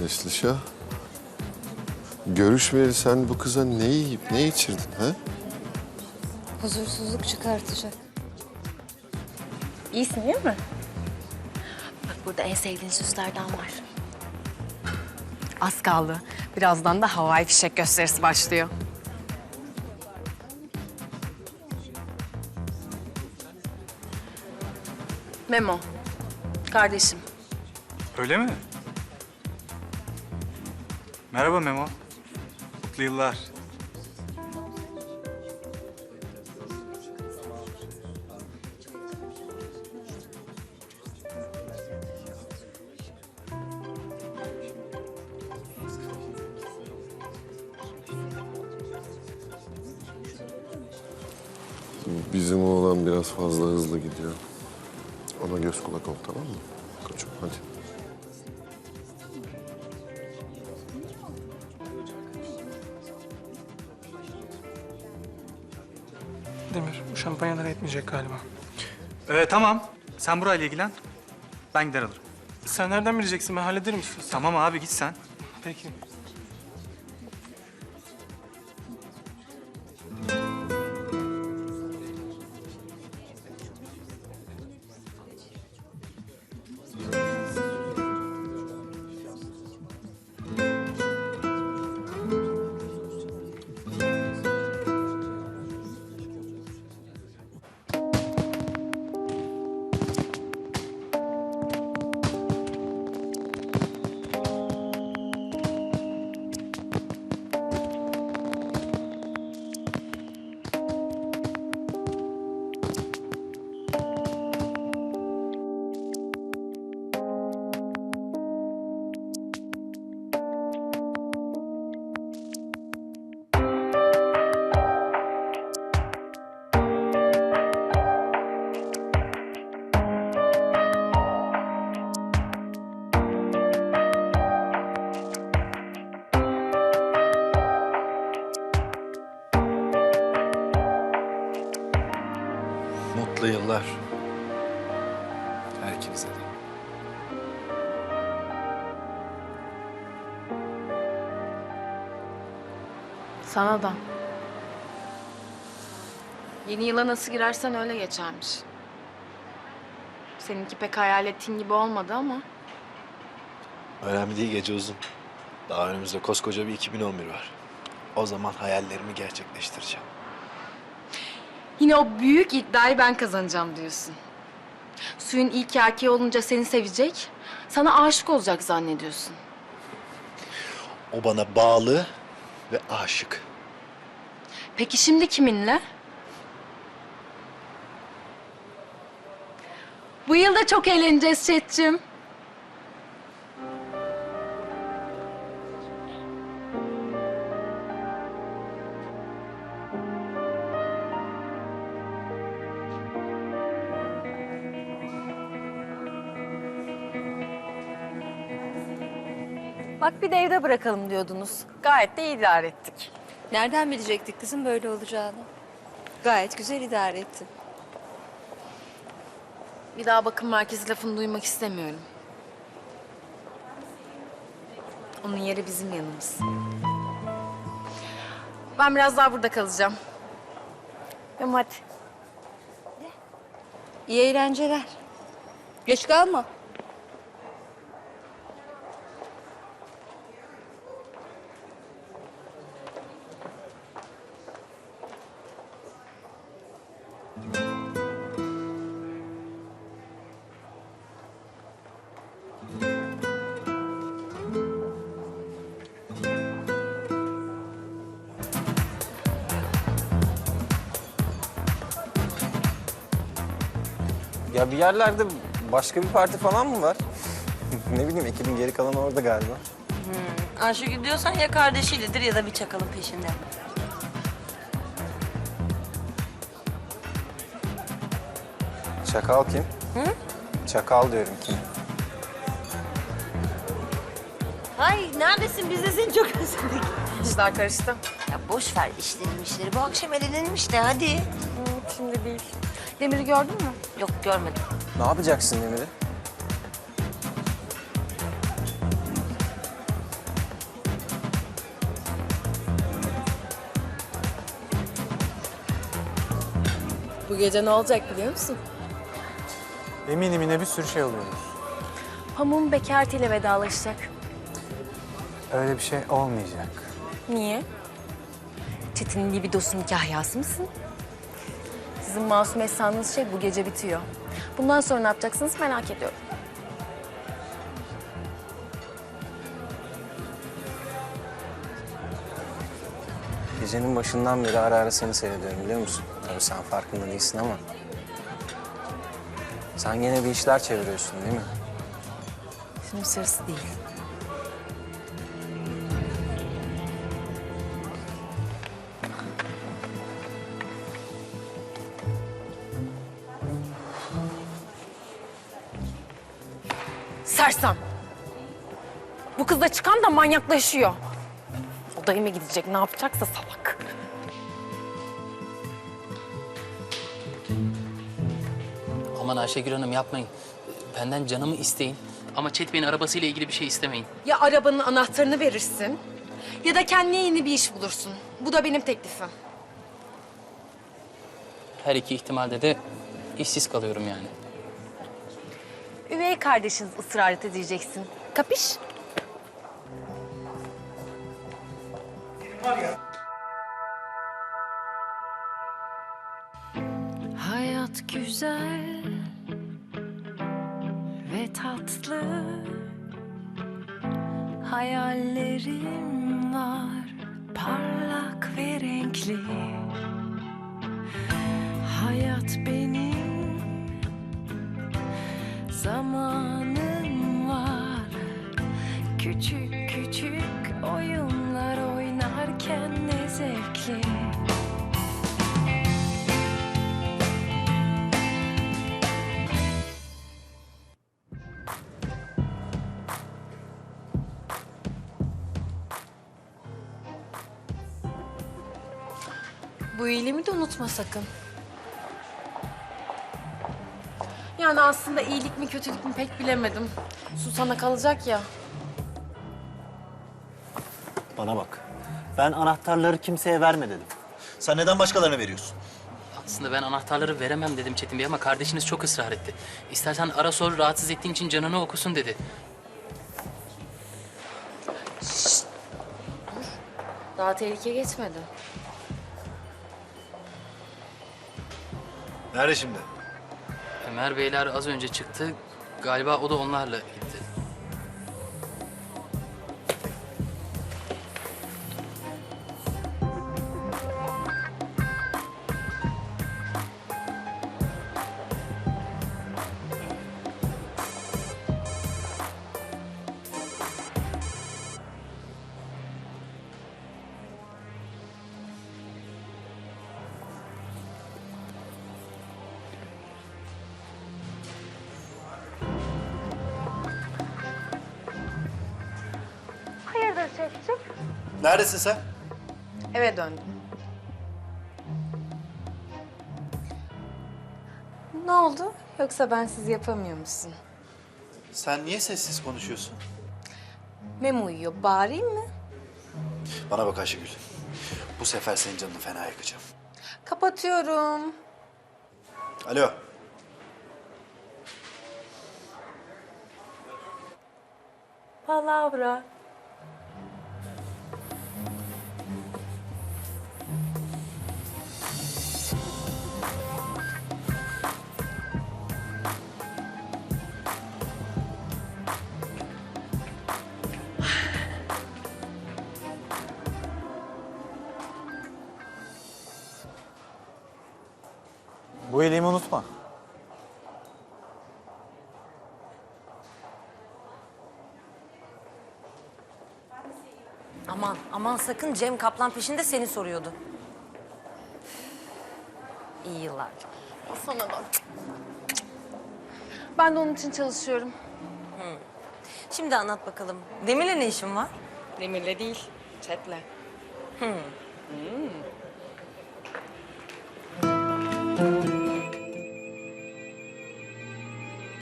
Neslişah. Görüşmeyeli sen bu kıza ne yiyip ne içirdin ha? Huzursuzluk çıkartacak. İyisin değil mi? Bak burada en sevdiğin süslerden var. Az kaldı. Birazdan da havai fişek gösterisi başlıyor. Memo, kardeşim. Öyle mi? Merhaba Memo. Mutlu yıllar. Bizim oğlan biraz fazla hızlı gidiyor. Ona göz kulak ol tamam mı? Koçum hadi. Etmeyecek galiba. Ee, tamam. Sen burayla ilgilen. Ben gider alırım. Sen nereden bileceksin? Ben hallederim istiyorsan. Tamam abi git sen. Peki. Sana da. Yeni yıla nasıl girersen öyle geçermiş. Seninki pek hayal ettiğin gibi olmadı ama. Önemli değil gece uzun. Daha önümüzde koskoca bir 2011 var. O zaman hayallerimi gerçekleştireceğim. Yine o büyük iddiayı ben kazanacağım diyorsun. Suyun ilk erkeği olunca seni sevecek, sana aşık olacak zannediyorsun. O bana bağlı ve aşık. Peki şimdi kiminle? Bu yıl da çok eğleneceğiz Çetçim. Bak bir de evde bırakalım diyordunuz. Gayet de idare ettik. Nereden bilecektik kızım böyle olacağını? Gayet güzel idare ettin. Bir daha bakım merkezi lafını duymak istemiyorum. Onun yeri bizim yanımız. Ben biraz daha burada kalacağım. Hem hadi. İyi eğlenceler. Geç kalma. Ya bir yerlerde başka bir parti falan mı var? ne bileyim ekibin geri kalanı orada galiba. Ayşegül diyorsan ya kardeşiyledir ya da bir çakalın peşinde. Çakal kim? Hı? Çakal diyorum kim? Ay neredesin? Biz de seni çok özledik. İşler karıştı. Ya boş ver işleri işleri. Bu akşam eğlenelim işte hadi. Şimdi değil. Demir'i gördün mü? Yok görmedim. Ne yapacaksın Demir'i? Bu gece ne olacak biliyor musun? Eminim yine bir sürü şey oluyoruz. Pamuğun bekartıyla vedalaşacak. Öyle bir şey olmayacak. Niye? Çetin'in libidosu nikah yası mısın? Sizin masum sandığınız şey bu gece bitiyor. Bundan sonra ne yapacaksınız merak ediyorum. Gecenin başından beri ara ara seni seyrediyorum biliyor musun? Tabii sen farkında değilsin ama. Sen yine bir işler çeviriyorsun değil mi? Şimdi sırası değil. Bu kız da çıkan da manyaklaşıyor. Odaya gidecek ne yapacaksa salak. Aman Ayşegül Hanım yapmayın. Benden canımı isteyin. Ama Çet Bey'in arabasıyla ilgili bir şey istemeyin. Ya arabanın anahtarını verirsin ya da kendine yeni bir iş bulursun. Bu da benim teklifim. Her iki ihtimalde de işsiz kalıyorum yani. Üvey kardeşiniz ısrar edeceksin. Kapış? Hayat güzel ve tatlı. Hayallerim var parlak ve renkli. Hayat benim zamanım var. Küçük küçük oyunlar oynarken ne zevkli Bu iyiliğimi de unutma sakın. Yani aslında iyilik mi kötülük mü pek bilemedim. Su sana kalacak ya. Bana bak. Ben anahtarları kimseye verme dedim. Sen neden başkalarına veriyorsun? Aslında ben anahtarları veremem dedim Çetin Bey ama kardeşiniz çok ısrar etti. İstersen ara sor rahatsız ettiğin için canını okusun dedi. Daha tehlike geçmedi. Nerede şimdi? Ömer Beyler az önce çıktı. Galiba o da onlarla gitti. Neredesin sen? Eve döndüm. Ne oldu? Yoksa ben siz yapamıyor musun? Sen niye sessiz konuşuyorsun? Mem uyuyor. Bağırayım mı? Bana bak Ayşegül. Bu sefer senin canını fena yakacağım. Kapatıyorum. Alo. Palavra. İyiliğimi unutma. Aman aman sakın Cem Kaplan peşinde seni soruyordu. İyi yıllar. Sana da. Ben de onun için çalışıyorum. Şimdi anlat bakalım. Demir'le ne işin var? Demir'le değil, Çet'le.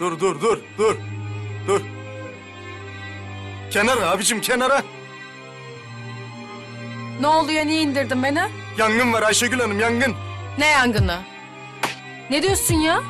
Dur dur dur dur. Dur. Kenara abicim kenara. Ne oluyor, niye indirdin beni? Yangın var Ayşegül Hanım yangın. Ne yangını? Ne diyorsun ya?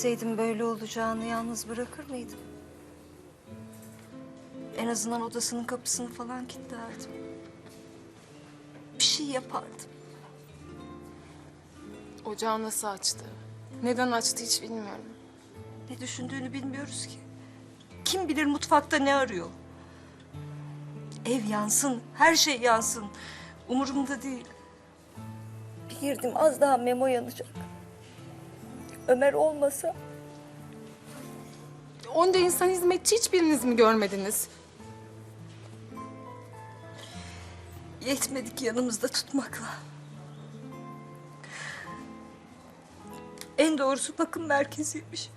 Bilseydim böyle olacağını yalnız bırakır mıydım? En azından odasının kapısını falan kilitlerdim. Bir şey yapardım. Ocağı nasıl açtı? Neden açtı hiç bilmiyorum. Ne düşündüğünü bilmiyoruz ki. Kim bilir mutfakta ne arıyor? Ev yansın, her şey yansın. Umurumda değil. Bir girdim az daha Memo yanacak. Ömer olmasa Onca insan hizmetçi hiçbiriniz mi görmediniz? yetmedik yanımızda tutmakla. En doğrusu bakım merkeziymiş.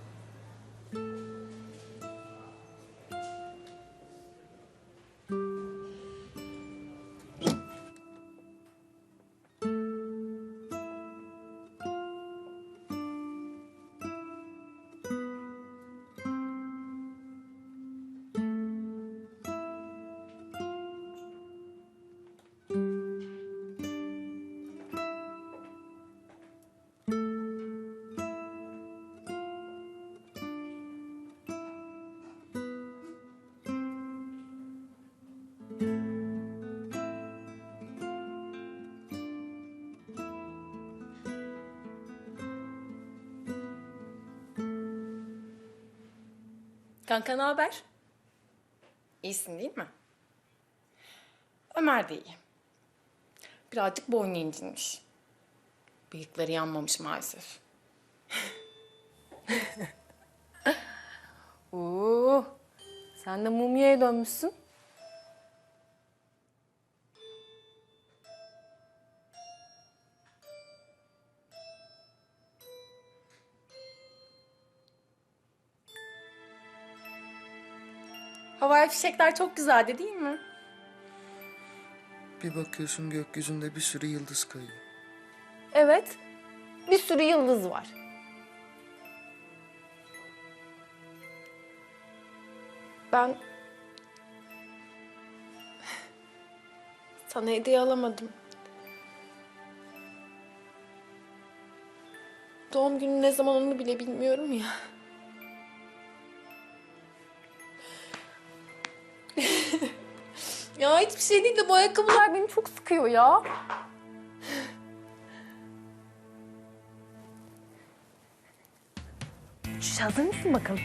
Kanka ne haber? İyisin değil mi? Ömer de iyi. Birazcık boynu incinmiş. Bıyıkları yanmamış maalesef. Oo, sen de mumyaya dönmüşsün. Havai fişekler çok güzeldi değil mi? Bir bakıyorsun gökyüzünde bir sürü yıldız kayıyor. Evet. Bir sürü yıldız var. Ben sana hediye alamadım. Doğum günü ne zaman onu bile bilmiyorum ya. Ya hiçbir şey değil de bu ayakkabılar beni çok sıkıyor ya. Uçuş hazır mısın bakalım?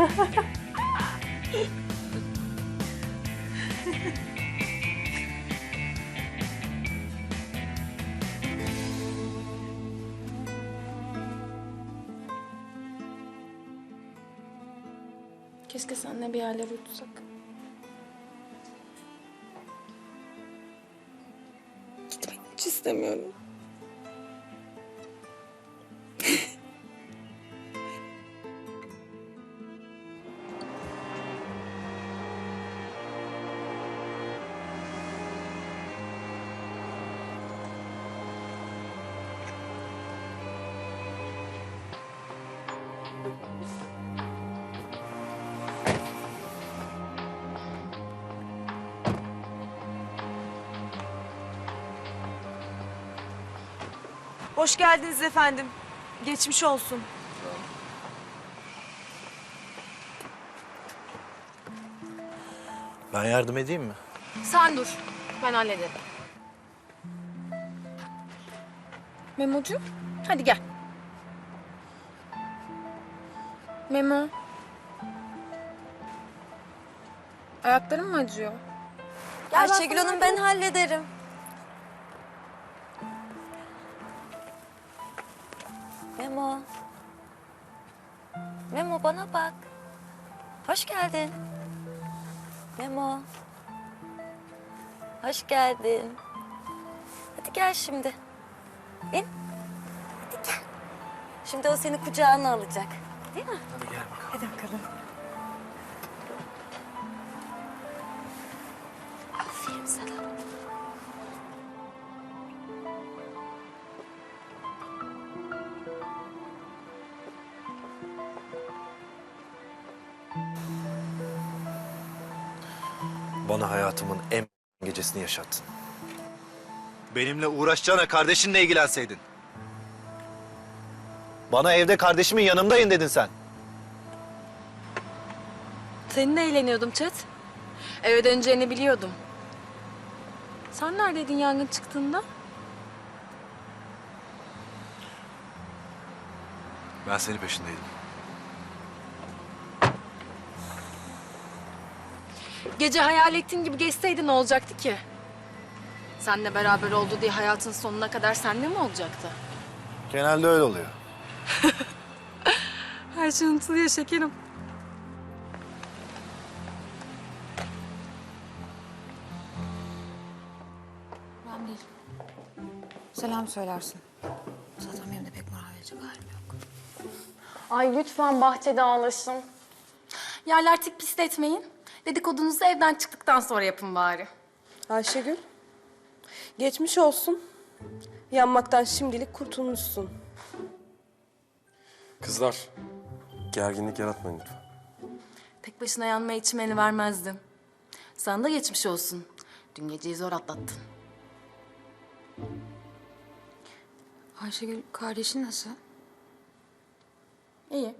Keşke seninle Hoş geldiniz efendim. Geçmiş olsun. Ben yardım edeyim mi? Sen dur. Ben hallederim. Memocuğum, hadi gel. Memo. Ayakların mı acıyor? Ayşegül Hanım ben hallederim. geldin. Memo. Hoş geldin. Hadi gel şimdi. İn. Hadi gel. Şimdi o seni kucağına alacak. Değil mi? Hadi gel bakalım. Hadi bakalım. Aferin sana. Bana hayatımın en gecesini yaşattın. Benimle uğraşacağına kardeşinle ilgilenseydin. Bana evde kardeşimin yanımdayın dedin sen. Seninle eğleniyordum Çet. Eve döneceğini biliyordum. Sen neredeydin yangın çıktığında? Ben senin peşindeydim. Gece hayal ettiğin gibi geçseydi ne olacaktı ki? Seninle beraber oldu diye hayatın sonuna kadar seninle mi olacaktı? Genelde öyle oluyor. Her şey unutuluyor şekerim. Ben değil. Selam söylersin. Zaten benim de pek moral verecek halim yok. Ay lütfen bahçede ağlaşın. Yerler tık pisletmeyin. Dedikodunuzu evden çıktıktan sonra yapın bari. Ayşegül, geçmiş olsun. Yanmaktan şimdilik kurtulmuşsun. Kızlar, gerginlik yaratmayın lütfen. Tek başına yanmaya içim el vermezdim. Sana da geçmiş olsun. Dün geceyi zor atlattın. Ayşegül kardeşin nasıl? İyi.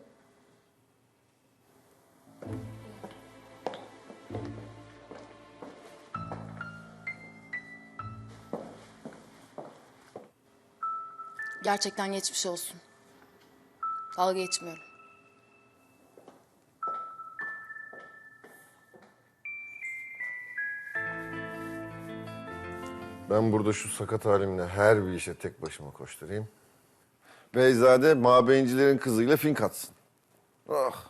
Gerçekten geçmiş olsun. Dalga geçmiyorum. Ben burada şu sakat halimle her bir işe tek başıma koşturayım. Beyzade mabeyincilerin kızıyla fink atsın. Ah.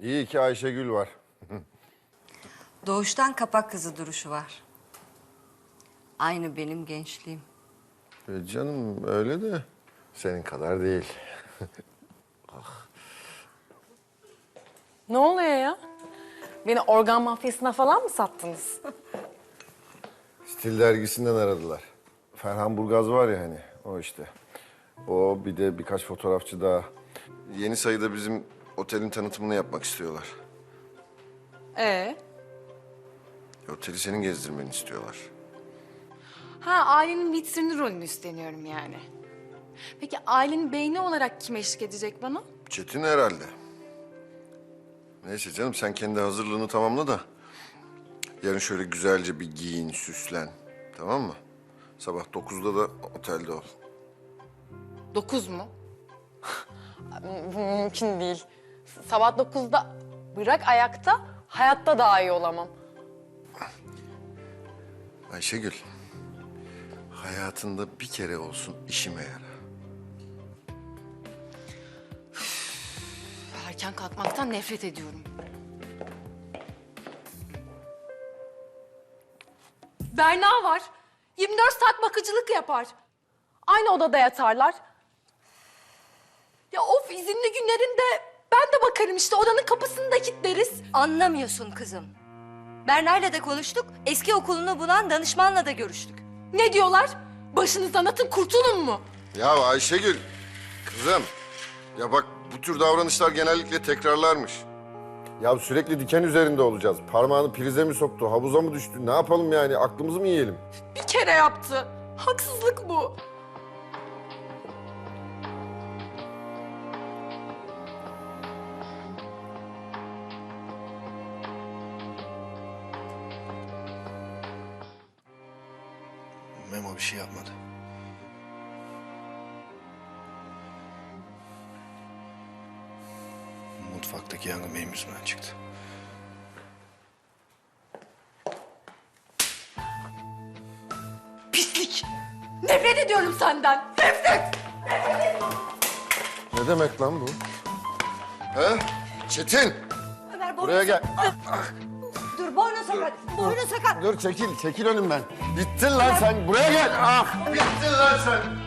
İyi ki Ayşegül var. Doğuştan kapak kızı duruşu var. Aynı benim gençliğim. E canım öyle de senin kadar değil. Ne oluyor ya? Beni organ mafyasına falan mı sattınız? Stil dergisinden aradılar. Ferhan Burgaz var ya hani o işte. O bir de birkaç fotoğrafçı daha. Yeni sayıda bizim otelin tanıtımını yapmak istiyorlar. Ee? Oteli senin gezdirmeni istiyorlar. Ha ailenin vitrini rolünü üstleniyorum yani. Peki ailenin beyni olarak kim eşlik edecek bana? Çetin herhalde. Neyse canım sen kendi hazırlığını tamamla da... ...yarın şöyle güzelce bir giyin, süslen. Tamam mı? Sabah dokuzda da otelde ol. Dokuz mu? Mümkün değil. Sabah dokuzda bırak ayakta, hayatta daha iyi olamam. Ayşegül, hayatında bir kere olsun işime yara. Erken kalkmaktan nefret ediyorum. Berna var. 24 saat bakıcılık yapar. Aynı odada yatarlar. Ya of izinli günlerinde ben de bakarım işte odanın kapısını da kilitleriz. Anlamıyorsun kızım. Berna'yla da konuştuk. Eski okulunu bulan danışmanla da görüştük. Ne diyorlar? Başınızdan atın kurtulun mu? Ya Ayşegül, kızım. Ya bak bu tür davranışlar genellikle tekrarlarmış. Ya sürekli diken üzerinde olacağız. Parmağını prize mi soktu, havuza mı düştü? Ne yapalım yani? Aklımızı mı yiyelim? Bir kere yaptı. Haksızlık bu. Bir şey yapmadı. Mutfaktaki yangın benim yüzümden çıktı. Pislik. Nefret ediyorum senden. Nefret. Ne demek lan bu? He? Çetin! Ömer Buraya gel. Dur boynu sakat. Boynu sakat. Dur çekil, çekil önümden. Bittin lan sen. Buraya gel. Ah! Bittin lan sen.